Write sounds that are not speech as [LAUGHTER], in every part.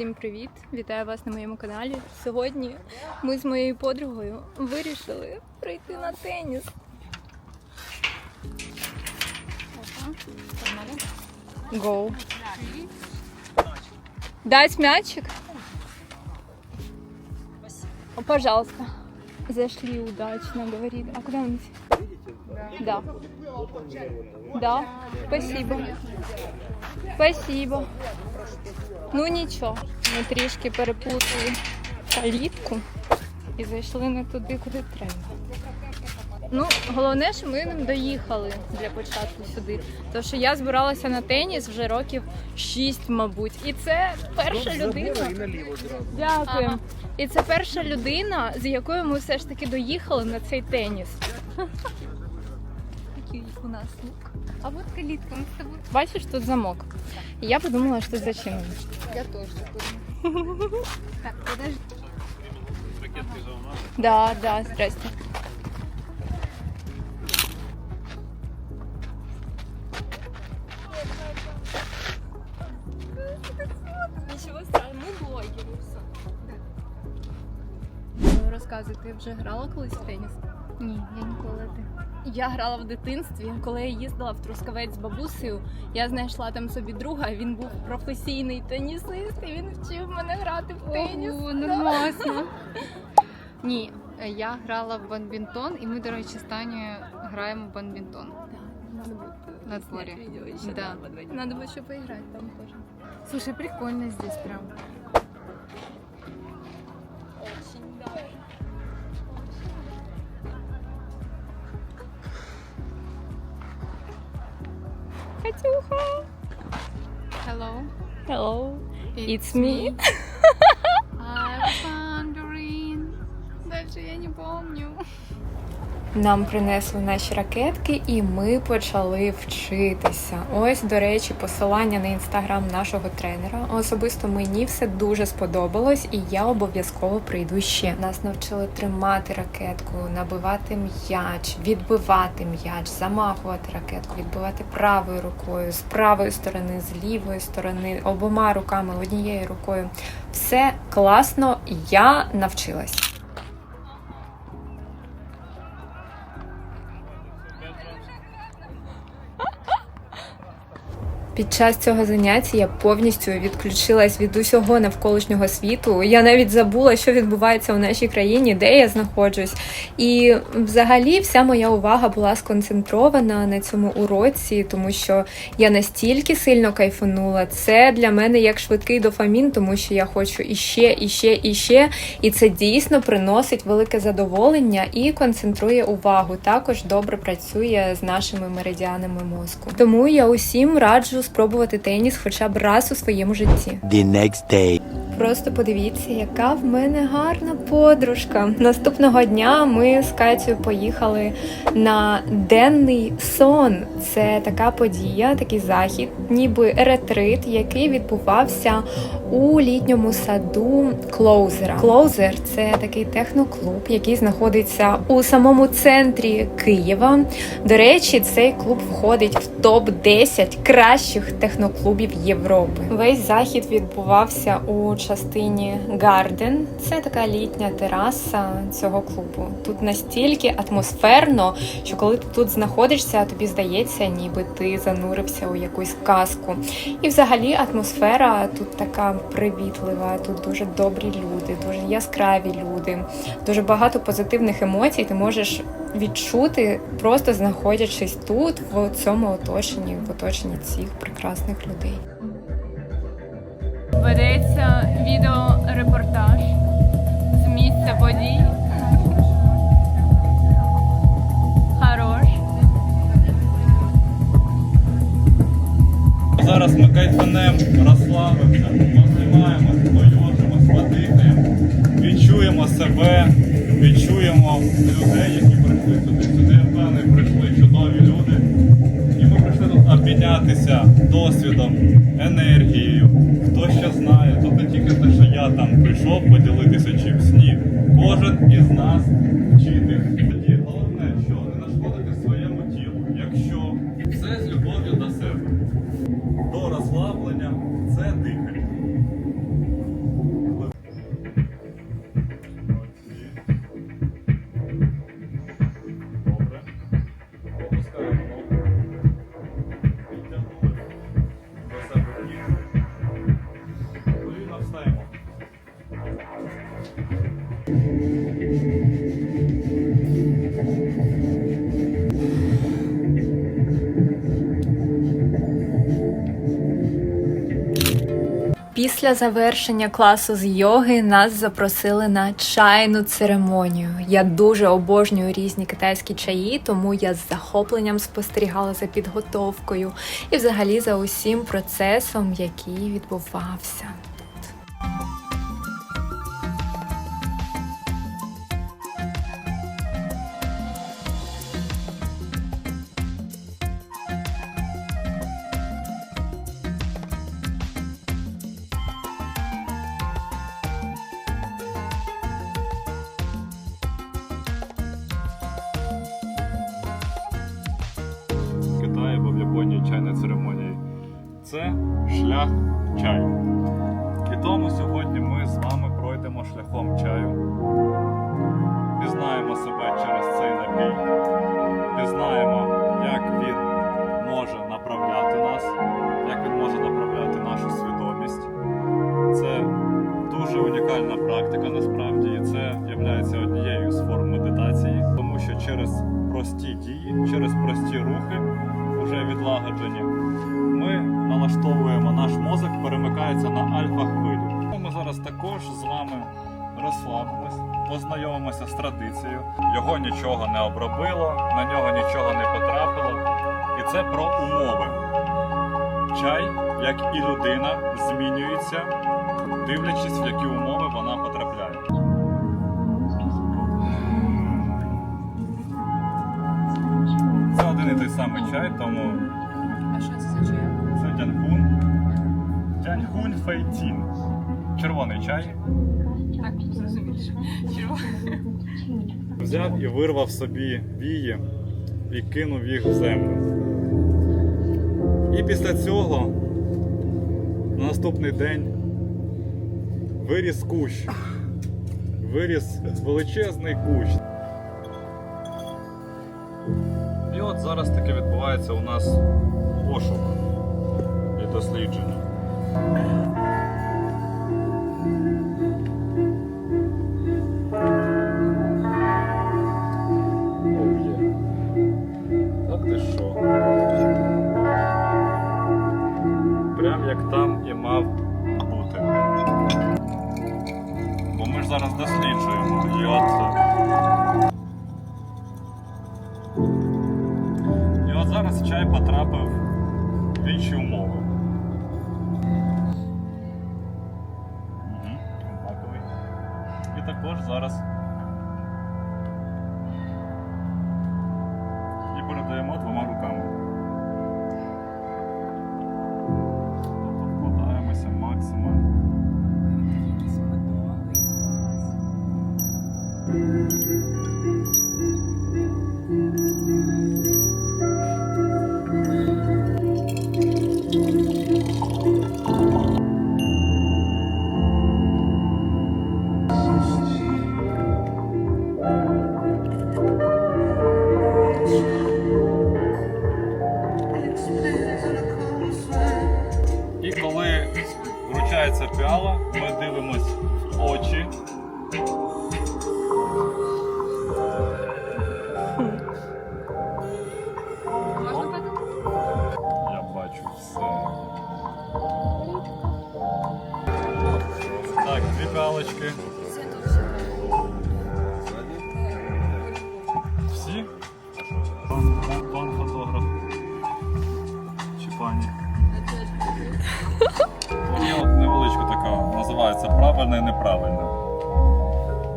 Всім привіт! Вітаю вас на моєму каналі. Сьогодні ми з моєю подругою вирішили прийти на теніс. Гоу. Дать мячик? О, пожалуйста. Зашли удачно, говорит. А куда он? Да. Да. Спасибо. Спасибо. Ну нічого, ми трішки переплутали калітку і зайшли не туди, куди треба. Ну, головне, що ми не доїхали для початку сюди. Тому що я збиралася на теніс вже років 6, мабуть. І це перша людина. Дякую. І це перша людина, з якою ми все ж таки доїхали на цей теніс. У нас лук. А вот калитка, мы с тобой. Бачиш, тут замок. Я подумала, тут зачинено. Я тоже думаю. [LAUGHS] Так, подожди. Да, да, здрасте. Нічого страшного, ми блогери все. Розказуй, ти вже грала колись в теніс? Ні. Я грала в дитинстві, коли я їздила в Трускавець з бабусею. Я знайшла там собі друга. Він був професійний тенісист, і він вчив мене грати в теніс. Ого, ну класно. [LAUGHS] Ні, я грала в бадмінтон, і ми, до речі, з Танею граємо в бадмінтон. На дворе. Да. Надо будет еще поиграть там тоже. Слушай, прикольно здесь прям. Катюха! Hello. Hello, it's me. [LAUGHS] I Нам принесли наші ракетки, і ми почали вчитися. Ось, до речі, посилання на інстаграм нашого тренера. Особисто мені все дуже сподобалось, і я обов'язково прийду ще. Нас навчили тримати ракетку, набивати м'яч, відбивати м'яч, замахувати ракетку, відбивати правою рукою, з правої сторони, з лівої сторони, обома руками, однією рукою. Все класно, я навчилась. Під час цього заняття я повністю відключилась від усього навколишнього світу. Я навіть забула, що відбувається у нашій країні, де я знаходжусь. І взагалі вся моя увага була сконцентрована на цьому уроці, тому що я настільки сильно кайфанула. Це для мене як швидкий дофамін, тому що я хочу іще, іще, іще. І це дійсно приносить велике задоволення і концентрує увагу. Також добре працює з нашими меридіанами мозку. Тому я усім раджу спробувати теніс хоча б раз у своєму житті. the next day. Просто подивіться, яка в мене гарна подружка. Наступного дня ми з Катю поїхали на денний сон. Це така подія, такий захід, ніби ретрит, який відбувався у літньому саду Клоузера. Клоузер це такий техноклуб, який знаходиться у самому центрі Києва. До речі, цей клуб входить в топ 10 кращих техноклубів Європи. Весь захід відбувався у частині Гарден. Це така літня тераса цього клубу. Тут настільки атмосферно, що коли ти тут знаходишся, тобі здається, ніби ти занурився у якусь казку. І взагалі атмосфера тут така привітлива, тут дуже добрі люди, дуже яскраві люди, дуже багато позитивних емоцій ти можеш відчути, просто знаходячись тут, в цьому оточенні, в оточенні цих прекрасних людей. Ведеться відеорепортаж з місця подій. Хорош. Зараз ми кайфанем, розслабимося, познімаємось, поюжимось, подихаємо, відчуємо себе, відчуємо людей, які прийшли сюди. Сюди, я прийшли чудові люди. І ми прийшли тут обмінятися досвідом, енергією. Хто ще знає, то не тільки те, що я там прийшов поділитися чимсь. Ні. Кожен із нас вчити. Після завершення класу з йоги нас запросили на чайну церемонію. Я дуже обожнюю різні китайські чаї, тому я з захопленням спостерігала за підготовкою і взагалі за усім процесом, який відбувався. Це шлях чаю. Познайомимося з традицією. Його нічого не обробило, на нього нічого не потрапило. І це про умови. Чай, як і людина, змінюється, дивлячись, в які умови вона потрапляє. Це один і той самий чай, тому А що це за чай? це Дянхун. Дянхун Фейтін. Червоний чай. Так, зрозуміло. Взяв і вирвав собі вії і кинув їх в землю. І після цього на наступний день виріс кущ. Виріс величезний кущ. І от зараз таке відбувається у нас пошук і дослідження. Інші умови. Угу. І також зараз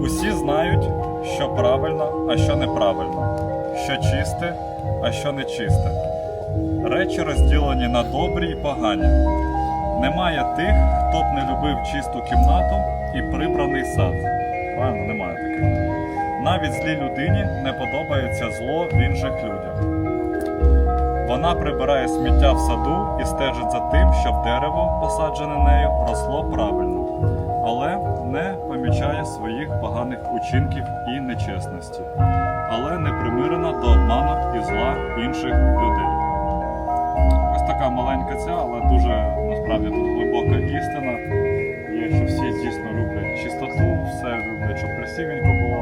Усі знають, що правильно, а що неправильно, що чисте, а що нечисте. Речі розділені на добрі і погані. Немає тих, хто б не любив чисту кімнату і прибраний сад. Правильно, немає таких. Навіть злій людині не подобається зло в інших людях. Вона прибирає сміття в саду і стежить за тим, щоб дерево, посаджене нею, росло правильно, учинків і нечесності, але не примирена до обману і зла інших людей. Ось така маленька ця, але дуже насправді тут глибока істина. Є, що всі дійсно люблять чистоту, все люблять, щоб красивенько було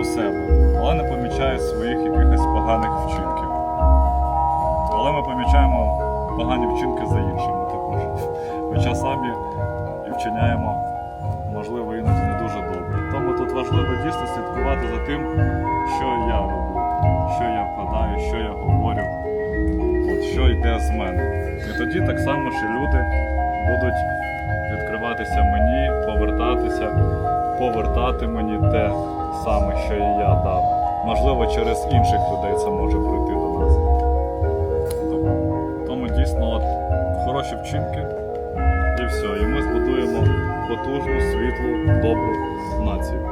у себе, але не помічають своїх якихось поганих вчинків. Але ми помічаємо погані вчинки за іншими також час самі і вчиняємо, важливо дійсно слідкувати за тим, що я роблю, що я вкладаю, що я говорю, от, що йде з мене. І тоді так само і люди будуть відкриватися мені, повертатися, повертати мені те саме, що і я дав. Можливо, через інших людей це може прийти до нас. Тому дійсно от, хороші вчинки і все. І ми збудуємо потужну, світлу, добру націю.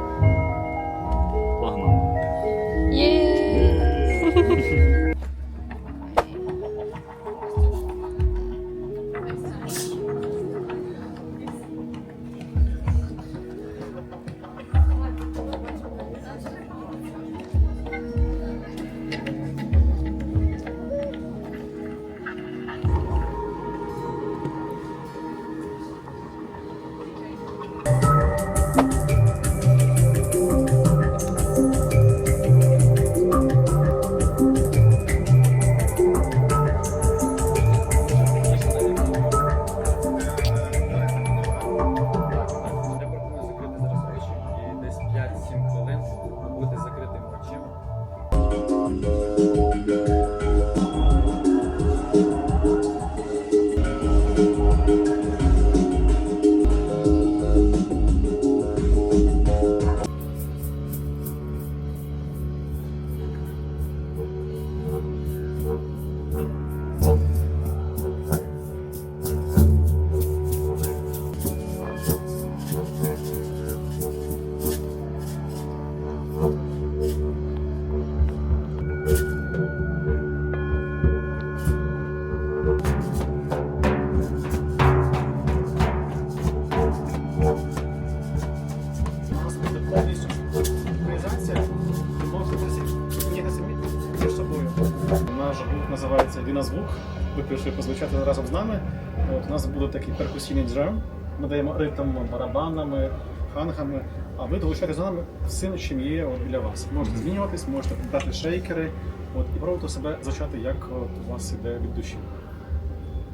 Такий перкусійний джем. Ми даємо ритм барабанами, хангами, а ви долучаєте до нами всім, чим є от біля вас. Можете змінюватись, можете дати шейкери от, і пробувати себе зачати, як от, у вас іде від душі.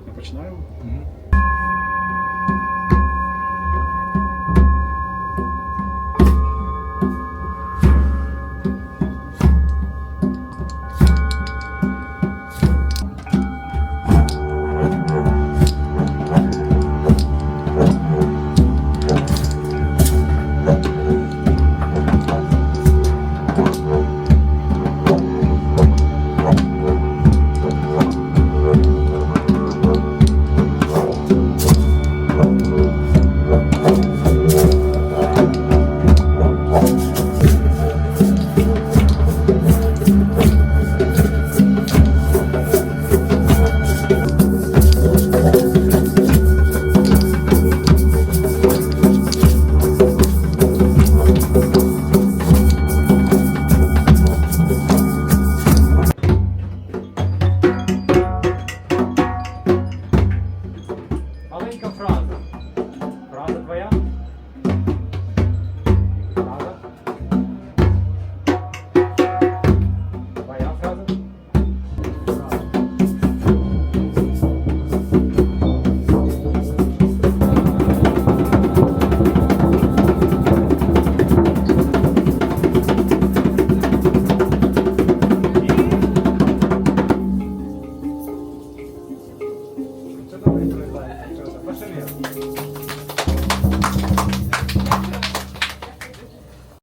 Ми починаємо.